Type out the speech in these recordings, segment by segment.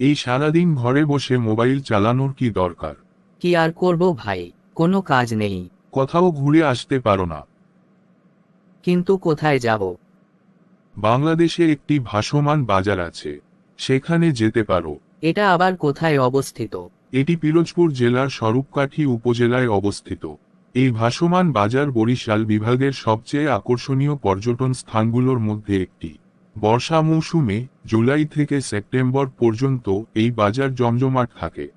এই সারাদিন ঘরে বসে মোবাইল চালানোর কি দরকার? কি আর করব ভাই? কোনো কাজ নেই। কোথাও ঘুরে আসতে পারো না। কিন্তু কোথায় যাব? বাংলাদেশে একটি ভাসমান বাজার আছে। সেখানে যেতে পারো। এটা আবার কোথায় অবস্থিত? এটি পিরোজপুর জেলার স্বরূপকাঠি উপজেলায় অবস্থিত। এই ভাসমান বাজার বরিশাল বিভাগের সবচেয়ে আকর্ষণীয় পর্যটন স্থানগুলোর মধ্যে একটি। বর্ষা মৌসুমে জুলাই থেকে সেপ্টেম্বর পর্যন্ত এই বাজার জমজমাট থাকে।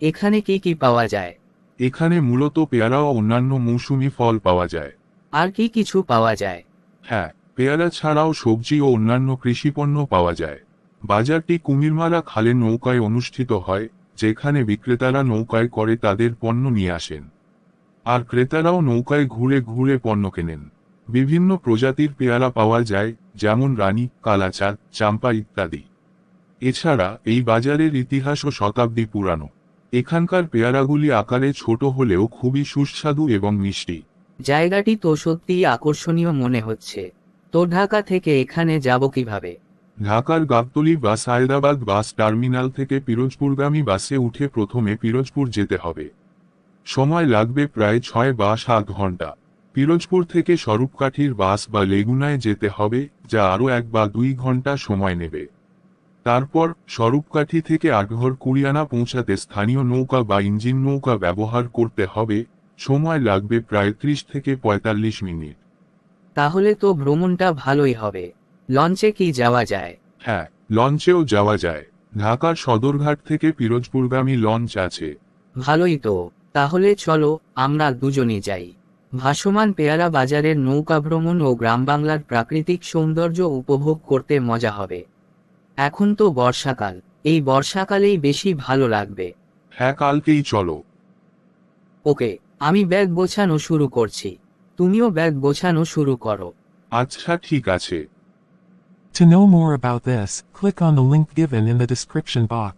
এখানে কি কি পাওয়া যায়? এখানে মূলত পেয়ারা ও অন্যান্য মৌসুমি ফল পাওয়া যায়। আর কি কিছু পাওয়া যায়? হ্যাঁ পেয়ারা ছাড়াও সবজি ও অন্যান্য কৃষিপণ্য পাওয়া যায়। বাজারটি কুমিরমারা খালে নৌকায় অনুষ্ঠিত হয় যেখানে বিক্রেতারা নৌকায় করে তাদের পণ্য নিয়ে আসেন। আর ক্রেতারাও নৌকায় ঘুরে ঘুরে পণ্য কেনেন। বিভিন্ন প্রজাতির পেয়ারা পাওয়া যায় যেমন রানী কালাচাঁদ চাম্পা ইত্যাদি। এছাড়া এই বাজারের ইতিহাসও শতাব্দী পুরানো। এখানকার পেয়ারাগুলি আকারে ছোট হলেও খুবই সুস্বাদু এবং মিষ্টি। জায়গাটি তো সত্যিই আকর্ষণীয় মনে হচ্ছে। তো ঢাকা থেকে এখানে যাব কীভাবে? ঢাকার গাবতলি বা সায়দাবাদ বাস টার্মিনাল থেকে পিরোজপুরগামী বাসে উঠে প্রথমে পিরোজপুর যেতে হবে। সময় লাগবে প্রায় ছয় বা সাত ঘণ্টা। পিরোজপুর থেকে স্বরূপকাঠির বাস বা লেগুনায় যেতে হবে যা আরও এক বা দুই ঘণ্টা সময় নেবে। তারপর স্বরূপকাঠি থেকে আটঘর কুড়িয়ানা পৌঁছাতে স্থানীয় নৌকা বা ইঞ্জিন নৌকা ব্যবহার করতে হবে সময় লাগবে প্রায় ত্রিশ থেকে পঁয়তাল্লিশ মিনিট। তাহলে তো ভ্রমণটা ভালোই হবে। লঞ্চে কি যাওয়া যায়? হ্যাঁ লঞ্চেও যাওয়া যায়। ঢাকার সদরঘাট থেকে পিরোজপুরগামী লঞ্চ আছে। ভালোই তো। তাহলে চলো আমরা দুজনই যাই। ভাসমান পেয়ারা বাজারের নৌকা ভ্রমণ ও গ্রাম বাংলার প্রাকৃতিক সৌন্দর্য উপভোগ করতে মজা হবে। এখন তো বর্ষাকাল এই বর্ষাকালেই বেশি ভালো লাগবে। হ্যাঁ কালকেই চলো। ওকে আমি ব্যাগ গোছানো শুরু করছি। তুমিও ব্যাগ গোছানো শুরু করো। আচ্ছা ঠিক আছে। To know more about this, click on the link given in the description box.